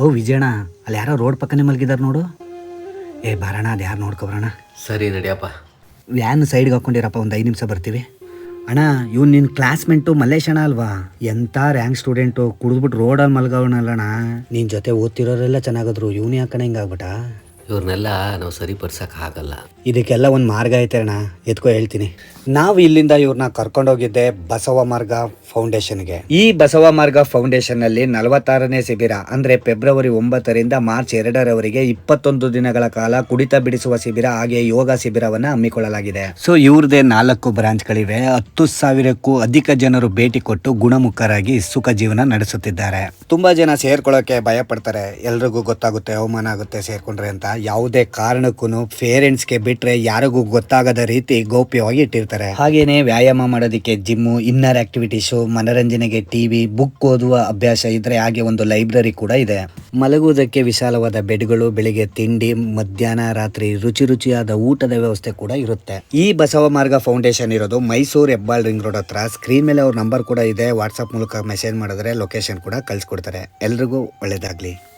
ಓ ವಿಜಯಣ್ಣ ಅಲ್ಲಿ ಯಾರೋ ರೋಡ್ ಪಕ್ಕನೇ ಮಲಗಿದಾರೆ ನೋಡು. ಏ ಬರೋಣ ಅದು ಯಾರು ನೋಡ್ಕೊಬರೋಣ? ಸರಿ ನಡಿಯಪ್ಪ. ವ್ಯಾನ್ ಸೈಡ್ಗೆ ಹಾಕೊಂಡಿರಪ್ಪ ಒಂದು ಐದು ನಿಮಿಷ ಬರ್ತೀವಿ. ಅಣ್ಣ ಇವ್ನು ನಿನ್ನ ಕ್ಲಾಸ್ಮೇಟು ಮಲ್ಲೇಶ್ ಅಣ್ಣ ಅಲ್ವಾ? ಎಂಥ ರ್ಯಾಂಕ್ ಸ್ಟೂಡೆಂಟು ಕುಡಿದ್ಬಿಟ್ಟು ರೋಡಲ್ಲಿ ಮಲ್ಗವನಲ್ಲಣ್ಣ ನಿನ್ನ ಜೊತೆ ಓದ್ತಿರೋರೆಲ್ಲ ಚೆನ್ನಾಗಿದ್ರು ಇವನು ಯಾಕಣ ಹಿಂಗಾಗ್ಬಿಟ್ಟ? ಇವ್ರನ್ನೆಲ್ಲ ನಾವು ಸರಿಪಡ್ಸಕ್ ಆಗಲ್ಲ. ಇದಕ್ಕೆಲ್ಲ ಒಂದು ಮಾರ್ಗ ಐತೆ ಅಣ್ಣ. ಎತ್ಕೋ ಹೇಳ್ತೀನಿ. ನಾವು ಇಲ್ಲಿಂದ ಇವ್ರನ್ನ ಕರ್ಕೊಂಡೋಗಿದ್ದೆ ಬಸವ ಮಾರ್ಗ ಫೌಂಡೇಶನ್ಗೆ. ಈ ಬಸವ ಮಾರ್ಗ ಫೌಂಡೇಶನ್ ಅಲ್ಲಿ ನಲವತ್ತಾರನೇ ಶಿಬಿರ, ಅಂದ್ರೆ ಫೆಬ್ರವರಿ ಒಂಬತ್ತರಿಂದ ಮಾರ್ಚ್ ಎರಡರವರೆಗೆ ಇಪ್ಪತ್ತೊಂದು ದಿನಗಳ ಕಾಲ ಕುಡಿತ ಬಿಡಿಸುವ ಶಿಬಿರ ಹಾಗೆ ಯೋಗ ಶಿಬಿರವನ್ನ ಹಮ್ಮಿಕೊಳ್ಳಲಾಗಿದೆ. ಸೊ, ಇವ್ರದೇ ನಾಲ್ಕು ಬ್ರಾಂಚ್ಗಳಿವೆ. ಹತ್ತು ಸಾವಿರಕ್ಕೂ ಅಧಿಕ ಜನರು ಭೇಟಿ ಕೊಟ್ಟು ಗುಣಮುಖರಾಗಿ ಸುಖ ಜೀವನ ನಡೆಸುತ್ತಿದ್ದಾರೆ. ತುಂಬಾ ಜನ ಸೇರ್ಕೊಳ್ಳೋಕೆ ಭಯ ಪಡ್ತಾರೆ ಎಲ್ರಿಗೂ ಗೊತ್ತಾಗುತ್ತೆ, ಅವಮಾನ ಆಗುತ್ತೆ ಸೇರ್ಕೊಂಡ್ರೆ ಅಂತ. ಯಾವುದೇ ಕಾರಣಕ್ಕೂ ಪೇರೆಂಟ್ಸ್ಗೆ ಬಿಟ್ಟರೆ ಯಾರಿಗೂ ಗೊತ್ತಾಗದ ರೀತಿ ಗೌಪ್ಯವಾಗಿ ಇಟ್ಟಿರ್ತಾರೆ. ಹಾಗೇನೆ ವ್ಯಾಯಾಮ ಮಾಡೋದಕ್ಕೆ ಜಿಮ್ಮು, ಇನ್ನರ್ ಆಕ್ಟಿವಿಟೀಸು, ಮನರಂಜನೆಗೆ ಟಿವಿ, ಬುಕ್ ಓದುವ ಅಭ್ಯಾಸ ಇದ್ರೆ ಹಾಗೆ ಒಂದು ಲೈಬ್ರರಿ ಕೂಡ ಇದೆ. ಮಲಗುವುದಕ್ಕೆ ವಿಶಾಲವಾದ ಬೆಡ್ಗಳು, ಬೆಳಿಗ್ಗೆ ತಿಂಡಿ, ಮಧ್ಯಾಹ್ನ, ರಾತ್ರಿ ರುಚಿ ರುಚಿಯಾದ ಊಟದ ವ್ಯವಸ್ಥೆ ಕೂಡ ಇರುತ್ತೆ. ಈ ಬಸವ ಮಾರ್ಗ ಫೌಂಡೇಶನ್ ಇರೋದು ಮೈಸೂರು ಹೆಬ್ಬಾಳ್ ರಿಂಗ್ ರೋಡ್ ಹತ್ರ. ಸ್ಕ್ರೀನ್ ಮೇಲೆ ಅವ್ರ ನಂಬರ್ ಕೂಡ ಇದೆ. ವಾಟ್ಸಪ್ ಮೂಲಕ ಮೆಸೇಜ್ ಮಾಡಿದ್ರೆ ಲೊಕೇಶನ್ ಕೂಡ ಕಳ್ಸಿಕೊಡ್ತಾರೆ. ಎಲ್ರಿಗೂ ಒಳ್ಳೇದಾಗ್ಲಿ.